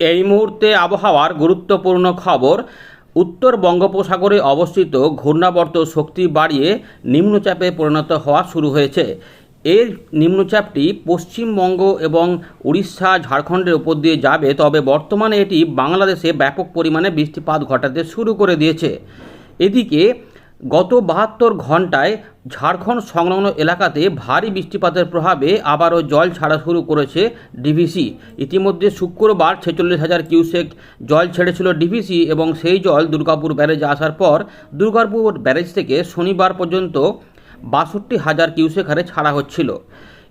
এই মুহূর্তে আবহাওয়ার গুরুত্বপূর্ণ খবর, উত্তর বঙ্গোপসাগরে অবস্থিত ঘূর্ণাবর্ত শক্তি বাড়িয়ে নিম্নচাপে পরিণত হওয়া শুরু হয়েছে। এর নিম্নচাপটি পশ্চিমবঙ্গ এবং উড়িষ্যা, ঝাড়খণ্ডের উপর দিয়ে যাবে, তবে বর্তমানে এটি বাংলাদেশে ব্যাপক পরিমাণে বৃষ্টিপাত ঘটাতে শুরু করে দিয়েছে। এদিকে গত বাহাত্তর ঘন্টায় ঝাড়খণ্ড সংলগ্ন এলাকাতে ভারী বৃষ্টিপাতের প্রভাবে আবারও জল ছাড়া শুরু করেছে ডিভিসি। ইতিমধ্যে শুক্রবার ছেচল্লিশ হাজার কিউসেক জল ছেড়েছিল ডিভিসি এবং সেই জল দুর্গাপুর ব্যারেজে আসার পর দুর্গাপুর ব্যারেজ থেকে শনিবার পর্যন্ত বাষট্টি হাজার কিউসেক হারে ছাড়া হচ্ছিল।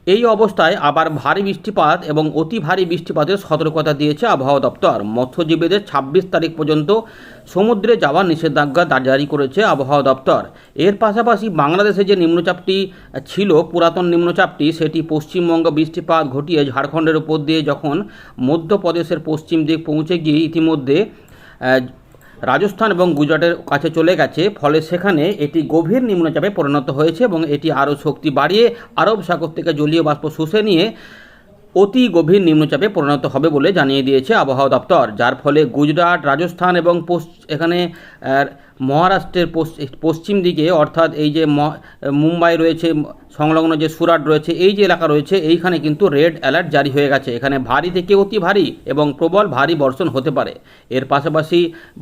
এই অবস্থায় আবার ভারী বৃষ্টিপাত এবং অতি ভারী বৃষ্টিপাতের সতর্কতা দিয়েছে আবহাওয়া দপ্তর। মৎস্যজীবীদের ছাব্বিশ তারিখ পর্যন্ত সমুদ্রে যাওয়ার নিষেধাজ্ঞা জারি করেছে আবহাওয়া দপ্তর। এর পাশাপাশি বাংলাদেশে যে নিম্নচাপটি ছিল, পুরাতন নিম্নচাপটি, সেটি পশ্চিমবঙ্গ বৃষ্টিপাত ঘটিয়ে ঝাড়খণ্ডের উপর দিয়ে যখন মধ্যপ্রদেশের পশ্চিম দিক পৌঁছে গিয়ে ইতিমধ্যে রাজস্থান এবং গুজরাটের কাছে চলে গেছে। ফলে সেখানে এটি গভীর নিম্নচাপে পরিণত হয়েছে এবং এটি আরও শক্তি বাড়িয়ে আরব সাগর থেকে জলীয় বাষ্প শুষে নিয়ে অতি গভীর নিম্নচাপে পরিণত হবে বলে জানিয়ে দিয়েছে আবহাওয়া দপ্তর। যার ফলে গুজরাট, রাজস্থান এবং এখানে মহারাষ্ট্রের পশ্চিম দিকে, অর্থাৎ এই যে মুম্বাই রয়েছে সংলগ্ন যে সুরাট রয়েছে, এই যে এলাকা রয়েছে, এইখানে কিন্তু রেড অ্যালার্ট জারি হয়ে গেছে। এখানে ভারী থেকে অতি ভারী এবং প্রবল ভারী বর্ষণ হতে পারে। এর পাশাপাশি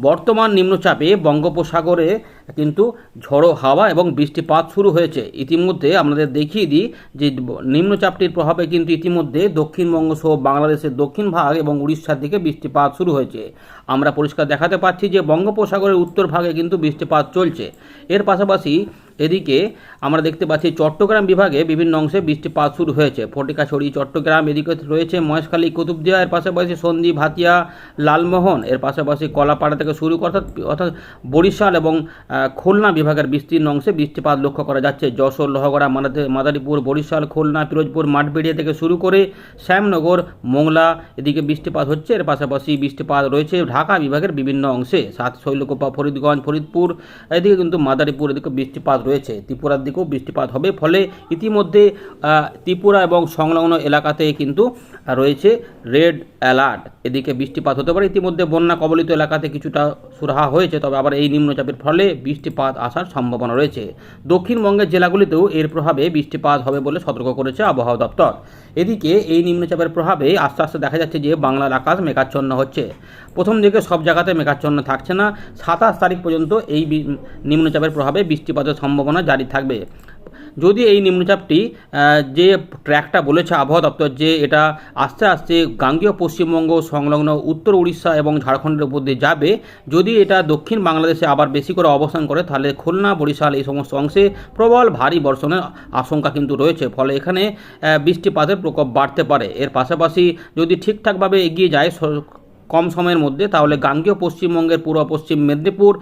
বর্তমান নিম্নচাপে বঙ্গোপসাগরে কিন্তু ঝড়ো হাওয়া এবং বৃষ্টিপাত শুরু হয়েছে। ইতিমধ্যে আমাদের দেখিয়ে দিই যে নিম্নচাপটির প্রভাবে কিন্তু ইতিমধ্যে দক্ষিণবঙ্গ সহ বাংলাদেশের দক্ষিণ ভাগ এবং উড়িষ্যার দিকে বৃষ্টিপাত শুরু হয়েছে। আমরা পরিষ্কার দেখাতে পাচ্ছি যে বঙ্গোপসাগরের উত্তর ভাগে কিন্তু বৃষ্টিপাত চলছে। এর পাশাপাশি এদিকে আমরা দেখতে পাচ্ছি চট্টগ্রাম বিভাগে বিভিন্ন অংশে বৃষ্টিপাত শুরু হয়েছে। ফটিকাছড়ি, চট্টগ্রাম, এদিকে রয়েছে মহেশখালী, কুতুবদিয়া, এর পাশাপাশি সন্ধি ভাতিয়া লালমোহন, এর পাশাপাশি কলাপাড়া থেকে শুরু অর্থাৎ অর্থাৎ বরিশাল এবং খুলনা বিভাগের বিস্তীর্ণ অংশে বৃষ্টিপাত লক্ষ্য করা যাচ্ছে। যশোর, লোহাগড়া মাদারীপুর, বরিশাল, খুলনা, পিরোজপুর, মাঠবেড়িয়া থেকে শুরু করে শ্যামনগর, মোংলা এদিকে বৃষ্টিপাত হচ্ছে। এর পাশাপাশি বৃষ্টিপাত রয়েছে ঢাকা বিভাগের বিভিন্ন অংশে। সাত শৈলকুপা, ফরিদগঞ্জ, ফরিদপুর এদিকে কিন্তু মাদারীপুর এদিকে বৃষ্টিপাত রয়েছে। ত্রিপুরার দিকেও বৃষ্টিপাত হবে, ফলে ইতিমধ্যে ত্রিপুরা এবং সংলগ্ন এলাকাতে কিন্তু রয়েছে রেড অ্যালার্ট। এদিকে বৃষ্টিপাত হতে পারে। ইতিমধ্যে বন্যা কবলিত এলাকাতে কিছুটা সুরাহা হয়েছে, তবে আবার এই নিম্নচাপের ফলে বৃষ্টিপাত আসার সম্ভাবনা রয়েছে। দক্ষিণবঙ্গের জেলাগুলিতেও এর প্রভাবে বৃষ্টিপাত হবে বলে সতর্ক করেছে আবহাওয়া দপ্তর। এদিকে এই নিম্নচাপের প্রভাবে আস্তে আস্তে দেখা যাচ্ছে যে বাংলার আকাশ মেঘাচ্ছন্ন হচ্ছে। প্রথম দিকে সব জায়গাতে মেঘাচ্ছন্ন থাকছে না। সাতাশ তারিখ পর্যন্ত এই নিম্নচাপের প্রভাবে বৃষ্টিপাতের সম্ভাবনা জারি থাকবে। যদি এই নিম্নচাপটি যে ট্র্যাকটা বলেছে আবহাওয়া দপ্তর যে এটা আস্তে আস্তে গাঙ্গীয় পশ্চিমবঙ্গ, সংলগ্ন উত্তর উড়িষ্যা এবং ঝাড়খণ্ডের উপর দিয়ে যাবে, যদি এটা দক্ষিণ বাংলাদেশে আবার বেশি করে অবস্থান করে, তাহলে খুলনা, বরিশাল এই সমস্ত অংশে প্রবল ভারী বর্ষণের আশঙ্কা কিন্তু রয়েছে। ফলে এখানে বৃষ্টিপাতের প্রকোপ বাড়তে পারে। এর পাশাপাশি যদি ঠিকঠাকভাবে এগিয়ে যায় কম সময়ের মধ্যে, তাহলে গাঙ্গেয় পশ্চিমবঙ্গের পূর্ব পশ্চিম মেদিনীপুর,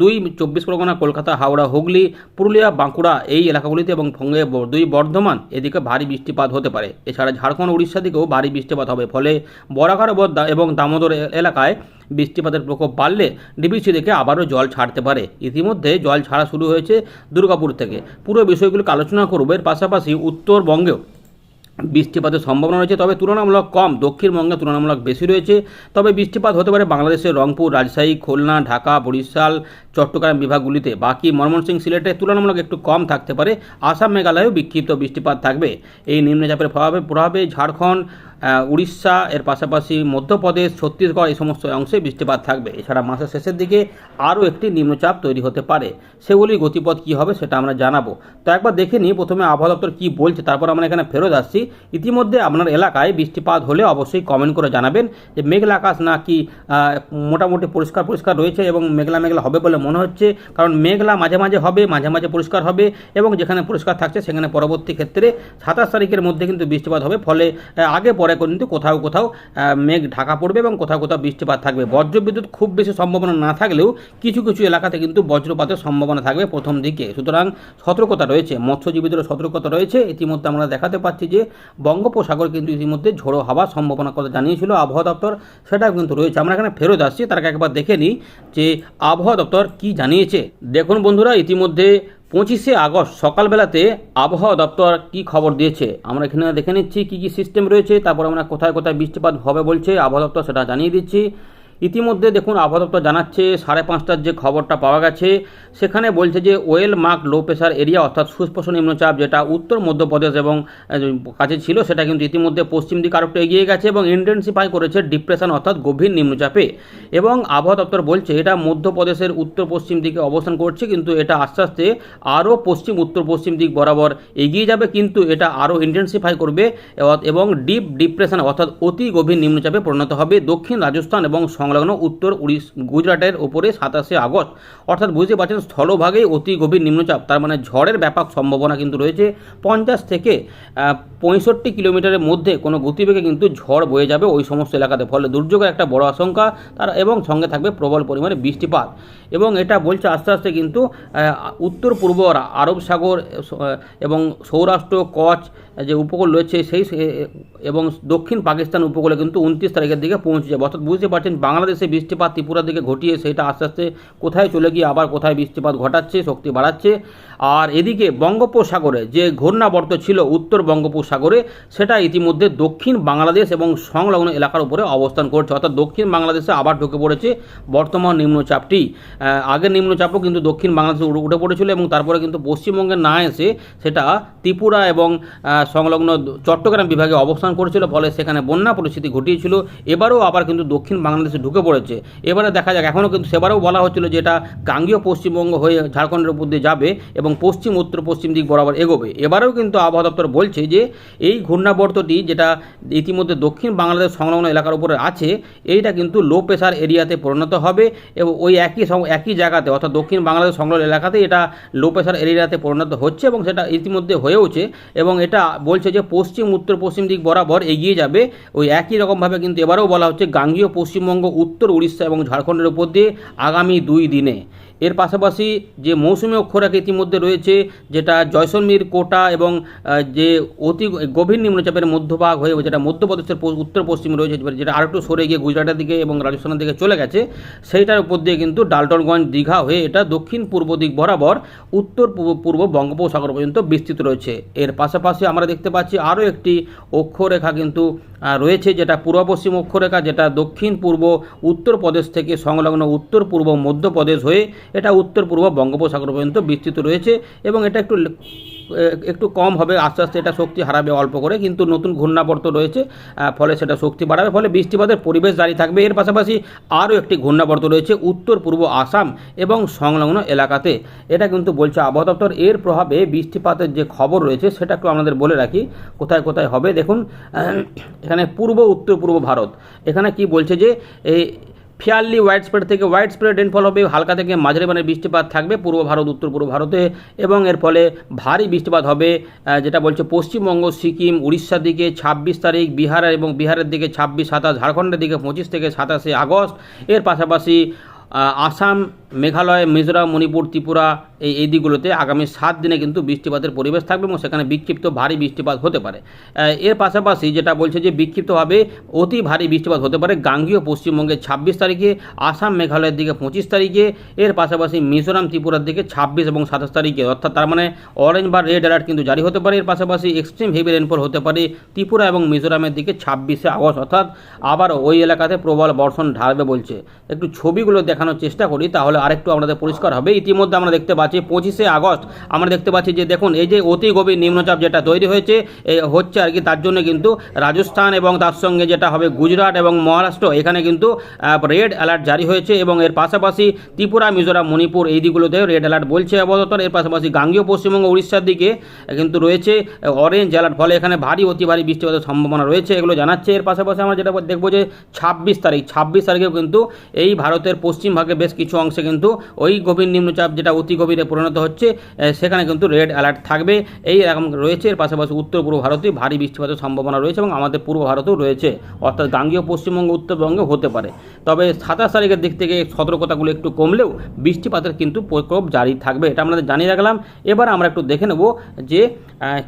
দুই চব্বিশ পরগনা, কলকাতা, হাওড়া, হুগলি, পুরুলিয়া, বাঁকুড়া এই এলাকাগুলিতে এবং সঙ্গে দুই বর্ধমান এদিকে ভারী বৃষ্টিপাত হতে পারে। এছাড়া ঝাড়খণ্ড উড়িষ্যা দিকেও ভারী বৃষ্টিপাত হবে। ফলে বরাকার এবং দামোদর এলাকায় বৃষ্টিপাতের প্রকোপ বাড়লে ডিবিসি থেকে আবারও জল ছাড়তে পারে। ইতিমধ্যে জল ছাড়া শুরু হয়েছে দুর্গাপুর থেকে। পুরো বিষয়গুলোকে আলোচনা করব। এর পাশাপাশি উত্তরবঙ্গেও বৃষ্টিপাতের সম্ভাবনা রয়েছে। তবে তুলনামূলক কম। দক্ষিণবঙ্গে তুলনামূলক বেশি রয়েছে। তবে বৃষ্টিপাত হতে পারে বাংলাদেশের রংপুর, রাজশাহী, খুলনা, ঢাকা, বরিশাল, চট্টগ্রাম বিভাগগুলিতে। বাকি ময়মনসিংহ, সিলেটে তুলনামূলক একটু কম থাকতে পারে। আসাম, মেঘালয়েও বিক্ষিপ্ত বৃষ্টিপাত থাকবে। এই নিম্নচাপের প্রভাবে প্রভাবে ঝাড়খণ্ড উড়িষ্যা, এর পাশাপাশি মধ্যপ্রদেশ, ছত্তিশগড়, এই সমস্ত অংশে বৃষ্টিপাত থাকবে। এছাড়া মাসের শেষের দিকে আরও একটি নিম্নচাপ তৈরি হতে পারে। সেগুলির গতিপথ কী হবে সেটা আমরা জানাব। তো একবার দেখে নিই, প্রথমে আবহাওয়া দপ্তর কী বলছে, তারপর আমরা এখানে ফেরত আসছি। ইতিমধ্যে আপনার এলাকায় বৃষ্টিপাত হলে অবশ্যই কমেন্ট করে জানাবেন যে মেঘলা আকাশ না কি মোটামুটি পরিষ্কার পরিষ্কার রয়েছে এবং মেঘলা মেঘলা হবে বলে মনে হচ্ছে। কারণ মেঘলা মাঝে মাঝে হবে, মাঝে মাঝে পরিষ্কার হবে এবং যেখানে পরিষ্কার থাকছে সেখানে পরবর্তী ক্ষেত্রে সাতাশ তারিখের মধ্যে কিন্তু বৃষ্টিপাত হবে। ফলে আগে পরে কিন্তু কোথাও কোথাও মেঘ ঢাকা পড়বে এবং কোথাও কোথাও বৃষ্টিপাত থাকবে। বজ্রবিদ্যুৎ খুব বেশি সম্ভাবনা না থাকলেও কিছু কিছু এলাকাতে কিন্তু বজ্রপাতের সম্ভাবনা থাকবে প্রথম দিকে। সুতরাং সতর্কতা রয়েছে, মৎস্যজীবীদেরও সতর্কতা রয়েছে। ইতিমধ্যে আমরা দেখাতে পাচ্ছি যে বঙ্গোপসাগর কিন্তু ইতিমধ্যে ঝোড়ো হাওয়ার সম্ভাবনা কথা জানিয়েছিল আবহাওয়া দপ্তর, সেটাও কিন্তু রয়েছে। আমরা এখানে ফেরত আসছি, তার একবার দেখে নিই যে আবহাওয়া দপ্তর কি জানিয়েছে। দেখুন বন্ধুরা, ইতিমধ্যে পঁচিশে আগস্ট সকালবেলাতে আবহাওয়া দপ্তর কি খবর দিয়েছে? আমরা এখানে দেখে নিচ্ছি কী কী সিস্টেম রয়েছে, তারপর আমরা কোথায় কোথায় বৃষ্টিপাত হবে বলছে, আবহাওয়া দপ্তর সেটা জানিয়ে দিচ্ছি। ইতিমধ্যে দেখুন আবহাওয়া দপ্তর জানাচ্ছে সাড়ে পাঁচটার যে খবরটা পাওয়া গেছে, সেখানে বলছে যে well marked low pressure area অর্থাৎ সুস্পষ্ট নিম্নচাপ যেটা উত্তর মধ্যপ্রদেশ এবং কাছে ছিল সেটা কিন্তু ইতিমধ্যে পশ্চিম দিকে আরেকটু এগিয়ে গেছে এবং ইন্টেন্সিফাই করেছে ডিপ্রেশন অর্থাৎ গভীর নিম্নচাপে। এবং আবহাওয়া দপ্তর বলছে এটা মধ্যপ্রদেশের উত্তর পশ্চিম দিকে অবস্থান করছে, কিন্তু এটা আস্তে আস্তে আরও পশ্চিম উত্তর পশ্চিম দিক বরাবর এগিয়ে যাবে, কিন্তু এটা আরও ইন্টেন্সিফাই করবে এবং ডিপ ডিপ্রেশন অর্থাৎ অতি গভীর নিম্নচাপে পরিণত হবে। দক্ষিণ রাজস্থান এবং সংলগ্ন উত্তর উড়িষ গুজরাটের ওপরে সাতাশে আগস্ট। অর্থাৎ বুঝতে পারছেন, স্থলভাগে অতি গভীর নিম্নচাপ। তার মানে ঝড়ের ব্যাপক সম্ভাবনা কিন্তু রয়েছে। পঞ্চাশ থেকে পঁয়ষট্টি কিলোমিটারের মধ্যে কোনো গতিবেগে কিন্তু ঝড় বয়ে যাবে ওই সমস্ত এলাকাতে। ফলে দুর্যোগের একটা বড় আশঙ্কা তার এবং সঙ্গে থাকবে প্রবল পরিমাণে বৃষ্টিপাত। এবং এটা বলছে আস্তে আস্তে কিন্তু উত্তর পূর্ব আরব সাগর এবং সৌরাষ্ট্র কচ যে উপকূল রয়েছে সেই এবং দক্ষিণ পাকিস্তান উপকূলে কিন্তু উনত্রিশ তারিখের দিকে পৌঁছে যাবে অর্থাৎ বুঝতে পারছেন, বাংলাদেশে বৃষ্টিপাত ত্রিপুরার দিকে ঘটিয়ে সেটা আস্তে আস্তে কোথায় চলে গিয়ে আবার কোথায় বৃষ্টিপাত ঘটাচ্ছে, শক্তি বাড়াচ্ছে। আর এদিকে বঙ্গোপসাগরে যে ঘূর্ণাবর্ত ছিল উত্তর বঙ্গোপসাগরে, সেটা ইতিমধ্যে দক্ষিণ বাংলাদেশ এবং সংলগ্ন এলাকার উপরে অবস্থান করছে। অর্থাৎ দক্ষিণ বাংলাদেশে আবার ঢুকে পড়েছে বর্তমান নিম্নচাপটি। আগের নিম্নচাপও কিন্তু দক্ষিণ বাংলাদেশে উঠে- পড়েছিল এবং তারপরে কিন্তু পশ্চিমবঙ্গে না এসে সেটা ত্রিপুরা এবং সংলগ্ন চট্টগ্রাম বিভাগে অবস্থান করেছিল, ফলে সেখানে বন্যা পরিস্থিতি ঘটিয়েছিল। এবারেও আবার কিন্তু দক্ষিণ বাংলাদেশে ঢুকে পড়েছে। এবারে দেখা যাক এখনও কিন্তু সেবারেও বলা হচ্ছিল যে এটা গাঙ্গীয় পশ্চিমবঙ্গ হয়ে ঝাড়খণ্ডের উপর দিয়ে যাবে এবং পশ্চিম, উত্তর, পশ্চিম দিক বরাবর এগোবে। এবারেও কিন্তু আবহাওয়া দপ্তর বলছে যে এই ঘূর্ণাবর্তটি যেটা ইতিমধ্যে দক্ষিণ বাংলাদেশ সংলগ্ন এলাকার উপরে আছে, এইটা কিন্তু লো প্রেশার এরিয়াতে পরিণত হবে এবং ওই একই একই জায়গাতে অর্থাৎ দক্ষিণ বাংলাদেশ সংলগ্ন এলাকাতে এটা লো প্রেশার এরিয়াতে পরিণত হচ্ছে এবং সেটা ইতিমধ্যে হয়েওছে এবং এটা বলছে যে পশ্চিম, উত্তর, পশ্চিম দিক বরাবর এগিয়ে যাবে। ওই একই রকমভাবে কিন্তু এবারেও বলা হচ্ছে গাঙ্গীয় পশ্চিমবঙ্গ, উত্তর উড়িষ্যা এবং ঝাড়খণ্ডের উপর দিয়ে আগামী দুই দিনে। এর পাশাপাশি যে মৌসুমী অক্ষরেখ ইতিমধ্যে রয়েছে, যেটা জয়সলমীর কোটা এবং যে অতি গভীর নিম্নচাপের মধ্যভাগ হয়ে, যেটা মধ্যপ্রদেশের উত্তর পশ্চিম রয়েছে যেটা আরেকটু সরে গিয়ে গুজরাটের দিকে এবং রাজস্থানের দিকে চলে গেছে, সেইটার উপর দিয়ে কিন্তু ডালটনগঞ্জ দীঘা হয়ে এটা দক্ষিণ পূর্ব দিক বরাবর উত্তর পূর্ব- পূর্ব বঙ্গোপসাগর পর্যন্ত বিস্তৃত রয়েছে। এর পাশাপাশি আমরা দেখতে পাচ্ছি আরও একটি অক্ষরেখা কিন্তু রয়েছে, যেটা পূর্ব পশ্চিম অক্ষরেখা, যেটা দক্ষিণ পূর্ব উত্তরপ্রদেশ থেকে সংলগ্ন উত্তর পূর্ব মধ্যপ্রদেশ হয়ে এটা উত্তর পূর্ব বঙ্গোপসাগর পর্যন্ত বিস্তৃত রয়েছে এবং এটা একটু একটু কম হবে, আস্তে আস্তে এটা শক্তি হারাবে অল্প করে, কিন্তু নতুন ঘূর্ণাবর্ত রয়েছে ফলে সেটা শক্তি বাড়াবে, ফলে বৃষ্টিপাতের পরিবেশ জারি থাকবে। এর পাশাপাশি আরও একটি ঘূর্ণাবর্ত রয়েছে উত্তর পূর্ব আসাম এবং সংলগ্ন এলাকাতে। এটা কিন্তু বলছে আবহাওয়া দপ্তর। এর প্রভাবে বৃষ্টিপাতের যে খবর রয়েছে সেটা একটু আমাদের বলে রাখি, কোথায় কোথায় হবে। দেখুন, এখানে পূর্ব, উত্তর পূর্ব ভারত। এখানে কি বলছে যে এই ফিয়ারলি হোয়াইট স্প্রেড থেকে হোয়াইট স্প্রেড রেনফল হবে। হালকা থেকে মাঝারি মানের বৃষ্টিপাত থাকবে পূর্ব ভারত, উত্তর পূর্ব ভারতে এবং এর ফলে ভারী বৃষ্টিপাত হবে যেটা বলছে পশ্চিমবঙ্গ, সিকিম, উড়িষ্যার দিকে ছাব্বিশ তারিখ, বিহার এবং বিহারের দিকে ছাব্বিশ, সাতাশ, ঝাড়খণ্ডের দিকে পঁচিশ থেকে সাতাশে আগস্ট। এর পাশাপাশি আসাম মেঘালয়, মিজোরাম, মণিপুর, ত্রিপুরা এই এই দিকগুলোতে আগামী সাত দিনে কিন্তু বৃষ্টিপাতের পরিবেশ থাকবে এবং সেখানে বিক্ষিপ্ত ভারী বৃষ্টিপাত হতে পারে। এর পাশাপাশি যেটা বলছে যে বিক্ষিপ্তভাবে অতি ভারী বৃষ্টিপাত হতে পারে গাঙ্গীয় পশ্চিমবঙ্গে ছাব্বিশ তারিখে, আসাম, মেঘালয়ের দিকে পঁচিশ তারিখে, এর পাশাপাশি মিজোরাম, ত্রিপুরার দিকে ছাব্বিশ এবং সাতাশ তারিখে। অর্থাৎ তার মানে অরেঞ্জ বা রেড অ্যালার্ট কিন্তু জারি হতে পারে। এর পাশাপাশি এক্সট্রিম হেভি রেনফল হতে পারে ত্রিপুরা এবং মিজোরামের দিকে ছাব্বিশে আগস্ট। অর্থাৎ আবার ওই এলাকাতে প্রবল বর্ষণ ঢালবে বলছে। একটু ছবিগুলো দেখানোর চেষ্টা করি, তাহলে আরেকটু আমাদের পরিষ্কার হবে। ইতিমধ্যে আমরা দেখতে পাচ্ছি পঁচিশে আগস্ট। আমরা দেখতে পাচ্ছি যে দেখুন, এই যে অতি গভীর নিম্নচাপ যেটা তৈরি হয়েছে হচ্ছে আর কি তার জন্য কিন্তু রাজস্থান এবং তার সঙ্গে যেটা হবে গুজরাট এবং মহারাষ্ট্র, এখানে কিন্তু রেড অ্যালার্ট জারি হয়েছে এবং এর পাশাপাশি ত্রিপুরা, মিজোরাম, মণিপুর এই দিকগুলোতে রেড অ্যালার্ট বলছে আপাতত। এর পাশাপাশি গাঙ্গীয় পশ্চিমবঙ্গ, উড়িষ্যার দিকে কিন্তু রয়েছে অরেঞ্জ অ্যালার্ট ফলে এখানে ভারী, অতি ভারী বৃষ্টিপাতের সম্ভাবনা রয়েছে, এগুলো জানাচ্ছে। এর পাশাপাশি আমরা যেটা দেখব যে ছাব্বিশ তারিখ, ছাব্বিশ তারিখেও কিন্তু এই ভারতের পশ্চিম ভাগে বেশ কিছু অংশে কিন্তু ওই গভীর নিম্নচাপ যেটা অতি গভীরে পরিণত হচ্ছে সেখানে কিন্তু রেড অ্যালার্ট থাকবে। এই রকম রয়েছে, এর পাশাপাশি উত্তর পূর্ব ভারতে ভারী বৃষ্টিপাতের সম্ভাবনা রয়েছে এবং আমাদের পূর্ব ভারতেও রয়েছে। অর্থাৎ গাঙ্গীয় পশ্চিমবঙ্গ, উত্তরবঙ্গে হতে পারে। তবে সাতাশ তারিখের দিক থেকে সতর্কতাগুলো একটু কমলেও বৃষ্টিপাতের কিন্তু প্রকোপ জারি থাকবে, এটা আমাদের জানিয়ে রাখলাম। এবার আমরা একটু দেখে নেব যে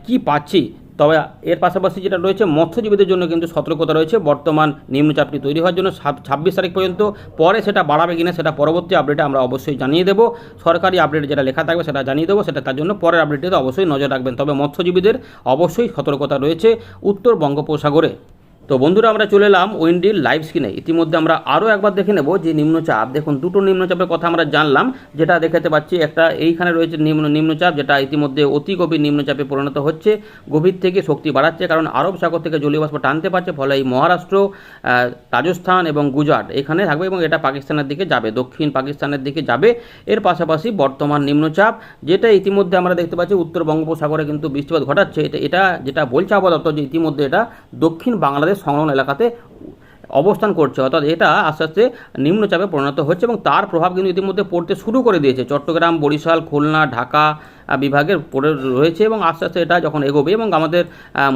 কি পাচ্ছি। তবে এর পাশাপাশি যেটা রয়েছে, মৎস্যজীবীদের জন্য কিন্তু সতর্কতা রয়েছে। বর্তমান নিম্নচাপটি তৈরি হওয়ার জন্য ছাব্বিশ তারিখ পর্যন্ত। পরে সেটা বাড়াবে কিনা সেটা পরবর্তী আপডেটে আমরা অবশ্যই জানিয়ে দেবো। সরকারি আপডেট যেটা লেখা থাকবে সেটা জানিয়ে দেবো। সেটা তার জন্য পরের আপডেটে অবশ্যই নজর রাখবেন। তবে মৎস্যজীবীদের অবশ্যই সতর্কতা রয়েছে উত্তর বঙ্গোপসাগরে। তো বন্ধুরা, আমরা চলে এলাম উইন্ডির লাইভ স্ক্রিনে ইতিমধ্যে আমরা আরও একবার দেখে নেব যে নিম্নচাপ দেখুন, দুটো নিম্নচাপের কথা আমরা জানলাম, যেটা দেখাতে পাচ্ছি একটা, এইখানে রয়েছে নিম্ন নিম্নচাপ যেটা ইতিমধ্যে অতি গভীর নিম্নচাপে পরিণত হচ্ছে, গভীর থেকে শক্তি বাড়াচ্ছে, কারণ আরব সাগর থেকে জলীয় বাষ্প টানতে পারছে, ফলে এই মহারাষ্ট্র রাজস্থান এবং গুজরাট এখানে থাকবে এবং এটা পাকিস্তানের দিকে যাবে, দক্ষিণ পাকিস্তানের দিকে যাবে। এর পাশাপাশি বর্তমান নিম্নচাপ যেটা ইতিমধ্যে আমরা দেখতে পাচ্ছি, উত্তর বঙ্গোপসাগরে কিন্তু বৃষ্টিপাত ঘটাচ্ছে। এটা এটা যেটা বলছে আপাতত যে ইতিমধ্যে এটা দক্ষিণ বাংলাদেশ সংলগ্ন এলাকাতে অবস্থান করছে। অর্থাৎ এটা আস্তে আস্তে নিম্নচাপে পরিণত হচ্ছে এবং তার প্রভাব কিন্তু ইতিমধ্যে পড়তে শুরু করে দিয়েছে। চট্টগ্রাম, বরিশাল, খুলনা, ঢাকা বিভাগের পড়ে রয়েছে এবং আস্তে আস্তে এটা যখন এগোবে এবং আমাদের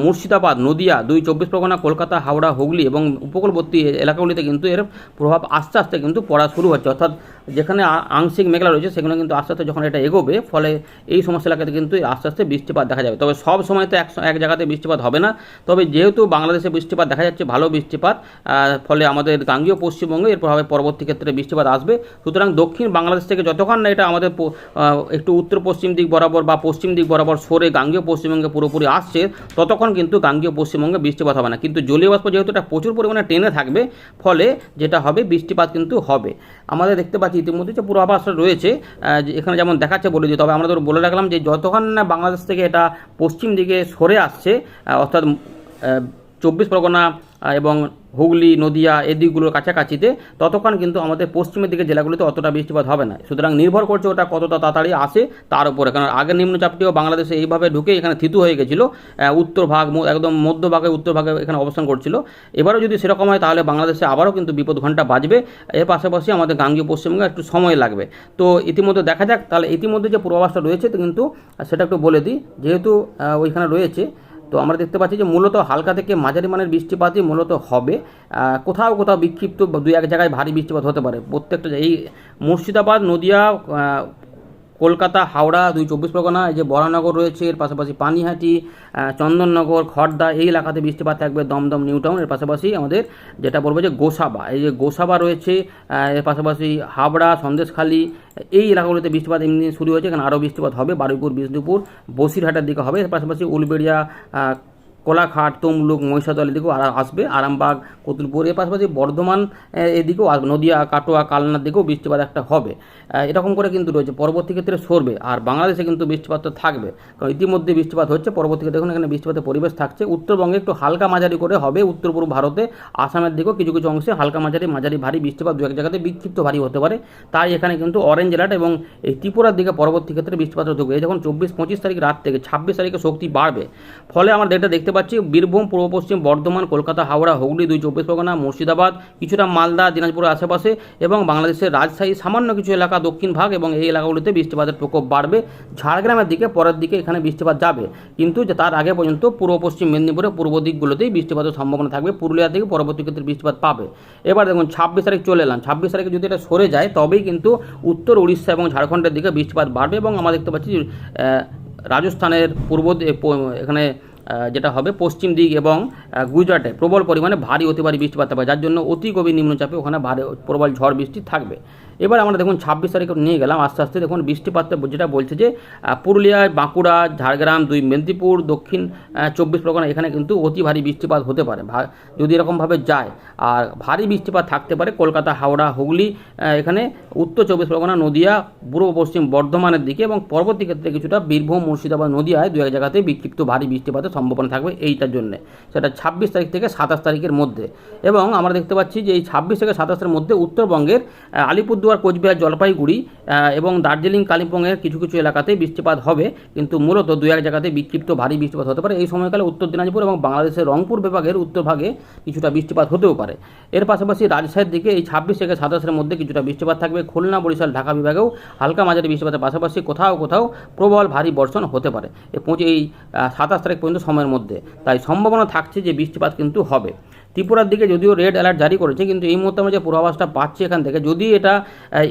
মুর্শিদাবাদ, নদিয়া, দুই চব্বিশ পরগনা, কলকাতা, হাওড়া, হুগলি এবং উপকূলবর্তী এলাকাগুলিতে কিন্তু এর প্রভাব আস্তে আস্তে কিন্তু পড়া শুরু হচ্ছে। অর্থাৎ যেখানে আংশিক মেঘলা রয়েছে সেখানে কিন্তু আস্তে আস্তে যখন এটা এগোবে, ফলে এই সমস্ত এলাকাতে কিন্তু আস্তে আস্তে বৃষ্টিপাত দেখা যাবে। তবে সব সময় তো এক এক জায়গাতে বৃষ্টিপাত হবে না। তবে যেহেতু বাংলাদেশে বৃষ্টিপাত দেখা যাচ্ছে, ভালো বৃষ্টিপাত ফলে আমাদের গাঙ্গীয় পশ্চিমবঙ্গে এর প্রভাবে পরবর্তী ক্ষেত্রে বৃষ্টিপাত আসবে। সুতরাং দক্ষিণ বাংলাদেশ থেকে যতক্ষণ না এটা আমাদের একটু উত্তর পশ্চিম দিক বরাবর বা পশ্চিম দিক বরাবর সরে গাঙ্গীয় পশ্চিমবঙ্গে পুরোপুরি আসছে, ততক্ষণ কিন্তু গাঙ্গীয় পশ্চিমবঙ্গে বৃষ্টিপাত হবে না। কিন্তু জলীয় বাষ্প যেহেতু এটা প্রচুর পরিমাণে টেনে থাকবে, ফলে যেটা হবে বৃষ্টিপাত কিন্তু হবে। আমাদের দেখতে পাচ্ছি ইতিমধ্যে যে পূর্বাভাসটা রয়েছে এখানে যেমন দেখাচ্ছে বলে দিই, তবে আমরা তো বলে রাখলাম যে যতক্ষণ না বাংলাদেশ থেকে এটা পশ্চিম দিকে সরে আসছে অর্থাৎ চব্বিশ পরগনা এবং হুগলি, নদিয়া এই দিকগুলোর কাছাকাছিতে, ততক্ষণ কিন্তু আমাদের পশ্চিমের দিকে জেলাগুলিতে অতটা বৃষ্টিপাত হবে না। সুতরাং নির্ভর করছে ওটা কতটা তাড়াতাড়ি আসে তার উপরে। কারণ আগের নিম্নচাপটিও বাংলাদেশে এইভাবে ঢুকে এখানে থিতু হয়ে গেছিল। উত্তর ভাগ একদম মধ্যভাগে উত্তর ভাগে এখানে অবস্থান করছিল। এবারও যদি সেরকম হয় তাহলে বাংলাদেশে আবারও কিন্তু বিপদ ঘণ্টা বাজবে। এর পাশাপাশি আমাদের গাঙ্গীয় পশ্চিমবঙ্গে একটু সময় লাগবে। তো ইতিমধ্যে দেখা যাক, তাহলে ইতিমধ্যে যে পূর্বাভাসটা রয়েছে কিন্তু সেটা একটু বলে দিই। যেহেতু ওইখানে রয়েছে তো আমরা দেখতে পাচ্ছি যে মূলত হালকা থেকে মাঝারি মানের বৃষ্টিপাতই মূলত হবে। কোথাও কোথাও বিক্ষিপ্ত দু এক জায়গায় ভারী বৃষ্টিপাত হতে পারে। প্রত্যেকটা এই মুর্শিদাবাদ, নদিয়া কলকাতা, হাওড়া, দুই চব্বিশ পরগনা, এই যে বরানগর রয়েছে, এর পাশাপাশি পানিহাটি চন্দননগর খড়দা এই এলাকাতে বৃষ্টিপাত থাকবে, দমদম নিউ টাউন এর পাশাপাশি আমাদের যেটা বলব যে গোসাবা, এই যে গোসাবা রয়েছে এর পাশাপাশি হাবড়া সন্দেশখালি, এই এলাকাগুলিতে বৃষ্টিপাত এমনি শুরু হয়েছে, এখানে আরও বৃষ্টিপাত হবে, বারুইপুর, বিষ্ণুপুর, বসিরহাটের দিকে হবে, এর পাশাপাশি উলবেড়িয়া কোলাঘাট, তমলুক, মহিষাদল এদিকেও আসবে। আরামবাগ, কতুলপুর, এর পাশাপাশি বর্ধমান এদিকেও আসবে। নদিয়া, কাটোয়া, কালনার দিকেও বৃষ্টিপাত একটা হবে। এরকম করে কিন্তু রয়েছে। পরবর্তী ক্ষেত্রে সরবে। আর বাংলাদেশে কিন্তু বৃষ্টিপাত থাকবে। কারণ ইতিমধ্যে বৃষ্টিপাত হচ্ছে। পরবর্তী দেখুন, এখানে বৃষ্টিপাতের পরিবেশ থাকছে। উত্তরবঙ্গে একটু হালকা মাঝারি করে হবে। উত্তর পূর্ব ভারতে, আসামের দিকেও কিছু কিছু অংশে হালকা মাঝারি মাঝারি ভারী বৃষ্টিপাত দু এক জায়গাতে বিক্ষিপ্ত ভারী হতে পারে। তাই এখানে কিন্তু অরেঞ্জ অ্যালার্ট এবং এই ত্রিপুরার দিকে পরবর্তী ক্ষেত্রে বৃষ্টিপাত ঢুকবে। যখন চব্বিশ পঁচিশ তারিখ রাত থেকে ছাব্বিশ তারিখে শক্তি বাড়বে। ফলে আমরা যেটা দেখতে পাচ্ছি বীরভূম, পূর্ব পশ্চিম, বর্ধমান, কলকাতা, হাওড়া, হুগলি, দুই চব্বিশ পরগনা, মুর্শিদাবাদ, কিছুটা মালদা, দিনাজপুরের আশেপাশে এবং বাংলাদেশের রাজশাহী, সামান্য কিছু এলাকা দক্ষিণ ভাগ এবং এই এলাকাগুলিতে বৃষ্টিপাতের প্রকোপ বাড়বে। ঝাড়গ্রামের দিকে, পরের দিকে এখানে বৃষ্টিপাত যাবে। কিন্তু তার আগে পর্যন্ত পূর্ব পশ্চিম মেদিনীপুরের পূর্ব দিকগুলোতেই বৃষ্টিপাতের সম্ভাবনা থাকবে। পুরুলিয়া থেকে পরবর্তী ক্ষেত্রে বৃষ্টিপাত পাবে। এবার দেখুন, ছাব্বিশ তারিখ চলে এলাম। ছাব্বিশ তারিখে যদি এটা সরে যায়, তবেই কিন্তু উত্তর উড়িষ্যা এবং ঝাড়খণ্ডের দিকে বৃষ্টিপাত বাড়বে এবং আমরা দেখতে পাচ্ছি রাজস্থানের পূর্ব এখানে যেটা হবে পশ্চিম দিক এবং গুজরাটে। প্রবল পরিমাণে ভারী অতি বৃষ্টিপাত হবে, যার জন্য অতি গভীর নিম্নচাপে ওখানে ভারী, প্রবল ঝড় বৃষ্টি থাকবে। এবার আমরা দেখুন ছাব্বিশ তারিখে নিয়ে গেলাম, আস্তে আস্তে দেখুন বৃষ্টিপাত যেটা বলছে যে পুরুলিয়া, বাঁকুড়া, ঝাড়গ্রাম, দুই মেদিনীপুর, দক্ষিণ চব্বিশ পরগনা, এখানে কিন্তু অতি ভারী বৃষ্টিপাত হতে পারে। যদি এরকমভাবে যায়, আর ভারী বৃষ্টিপাত থাকতে পারে কলকাতা, হাওড়া, হুগলি এখানে উত্তর চব্বিশ পরগনা, নদিয়া, পূর্ব পশ্চিম বর্ধমানের দিকে এবং পরবর্তী ক্ষেত্রে কিছুটা বীরভূম, মুর্শিদাবাদ, নদিয়ায় দু এক জায়গাতে বিক্ষিপ্ত ভারী বৃষ্টিপাতের সম্ভাবনা থাকবে এইটার জন্য। সেটা ছাব্বিশ তারিখ থেকে সাতাশ তারিখের মধ্যে। এবং আমরা দেখতে পাচ্ছি যে এই ছাব্বিশ থেকে সাতাশের মধ্যে উত্তরবঙ্গের আলিপুরদুয়ার, কোচবিহার, জলপাইগুড়ি এবং দার্জিলিং, কালিম্পংয়ের কিছু কিছু এলাকাতে বৃষ্টিপাত হবে। কিন্তু মূলত দু এক জায়গাতে বিক্ষিপ্ত ভারী বৃষ্টিপাত হতে পারে। এই সময়কালে উত্তর দিনাজপুর এবং বাংলাদেশের রংপুর বিভাগের উত্তরভাগে কিছুটা বৃষ্টিপাত হতেও পারে। এর পাশাপাশি রাজশাহীর দিকে এই ছাব্বিশ থেকে সাতাশের মধ্যে কিছুটা বৃষ্টিপাত থাকবে। খুলনা, বরিশাল, ঢাকা বিভাগেও হালকা মাঝারি বৃষ্টিপাতের পাশাপাশি কোথাও কোথাও প্রবল ভারী বর্ষণ হতে পারে। এই পৌঁছে এই সাতাশ তারিখ পর্যন্ত সময়ের মধ্যে। তাই সম্ভাবনা থাকছে যে বৃষ্টিপাত কিন্তু হবে। ত্রিপুরার দিকে যদিও রেড অ্যালার্ট জারি করেছে, কিন্তু এই মুহূর্তে আমরা যে পূর্বাভাসটা পাচ্ছি এখান থেকে, যদি এটা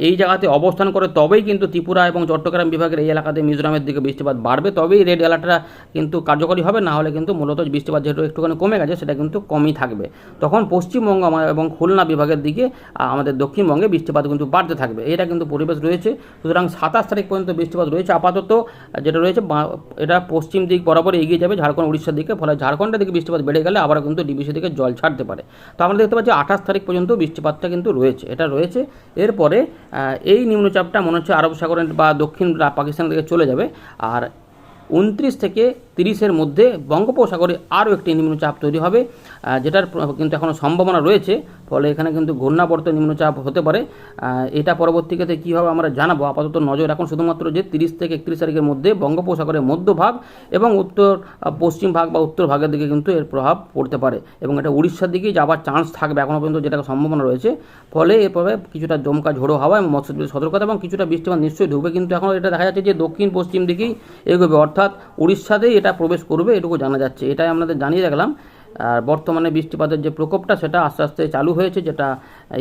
এই জায়গাতে অবস্থান করে, তবেই কিন্তু ত্রিপুরা এবং চট্টগ্রাম বিভাগের এই এলাকাতে মিজোরামের দিকে বৃষ্টিপাত বাড়বে। তবেই রেড অ্যালার্টটা কিন্তু কার্যকরী হবে, না হলে কিন্তু মূলত বৃষ্টিপাত যেহেতু একটুখানি কমে গেছে, সেটা কিন্তু কমই থাকবে। তখন পশ্চিমবঙ্গ এবং খুলনা বিভাগের দিকে আমাদের দক্ষিণবঙ্গে বৃষ্টিপাত কিন্তু বাড়তে থাকবে। এটা কিন্তু পরিবেশ রয়েছে। সুতরাং সাতাশ তারিখ পর্যন্ত বৃষ্টিপাত রয়েছে আপাতত, যেটা রয়েছে এটা পশ্চিম দিক বরাবর এগিয়ে যাবে, ঝাড়খণ্ড, উড়িষ্যার দিকে, ফলে ঝাড়খণ্ডের দিকে বৃষ্টিপাত বেড়ে গেলে আবার কিন্তু ডিবিসি থেকে জল ছাড়তে পারে। তো আমরা দেখতে পাচ্ছি আঠাশ তারিখ পর্যন্ত বৃষ্টিপাতটা কিন্তু রয়েছে, এটা রয়েছে। এরপরে এই নিম্নচাপটা মনে হচ্ছে আরব সাগরের বা দক্ষিণ পাকিস্তান দিকে চলে যাবে। আর উনত্রিশ থেকে তিরিশের মধ্যে বঙ্গোপসাগরে আরও একটি নিম্নচাপ তৈরি হবে যেটার কিন্তু এখনও সম্ভাবনা রয়েছে, ফলে এখানে কিন্তু ঘূর্ণাবর্ত নিম্নচাপ হতে পারে। এটা পরবর্তীতে কী হবে আমরা জানাব? আপাতত নজর এখন শুধুমাত্র যে তিরিশ থেকে একত্রিশ তারিখের মধ্যে বঙ্গোপসাগরের মধ্যভাগ এবং উত্তর পশ্চিম ভাগ বা উত্তর ভাগের দিকে কিন্তু এর প্রভাব পড়তে পারে এবং এটা উড়িষ্যার দিকেই যাওয়ার চান্স থাকবে এখনও পর্যন্ত যেটা সম্ভাবনা রয়েছে। ফলে এরপরে কিছুটা দমকা ঝোড়ো হওয়া এবং মৎস্যজীবী সতর্কতা এবং কিছুটা বৃষ্টিপাত নিশ্চয়ই ঢুকবে, কিন্তু এখন এটা দেখা যাচ্ছে যে দক্ষিণ পশ্চিম দিকেই এগোবে। অর্থাৎ উড়িষ্যাতেই এটা প্রবেশ করবে, এটুকু জানা যাচ্ছে। এটাই আমাদের জানিয়ে রাখলাম। আর বর্তমানে বৃষ্টিপাতের যে প্রকোপটা, সেটা আস্তে আস্তে চালু হয়েছে, যেটা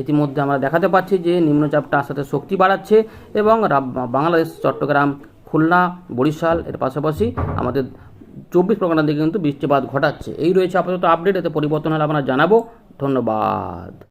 ইতিমধ্যে আমরা দেখাতে পাচ্ছি যে নিম্নচাপটা আস্তে আস্তে শক্তি বাড়াচ্ছে এবং বাংলাদেশ, চট্টগ্রাম, খুলনা, বরিশাল, এর পাশাপাশি আমাদের চব্বিশ পরগনার দিকে কিন্তু বৃষ্টিপাত ঘটাচ্ছে। এই রয়েছে আপাতত আপডেট এতে পরিবর্তন হলে আমরা জানাব। ধন্যবাদ।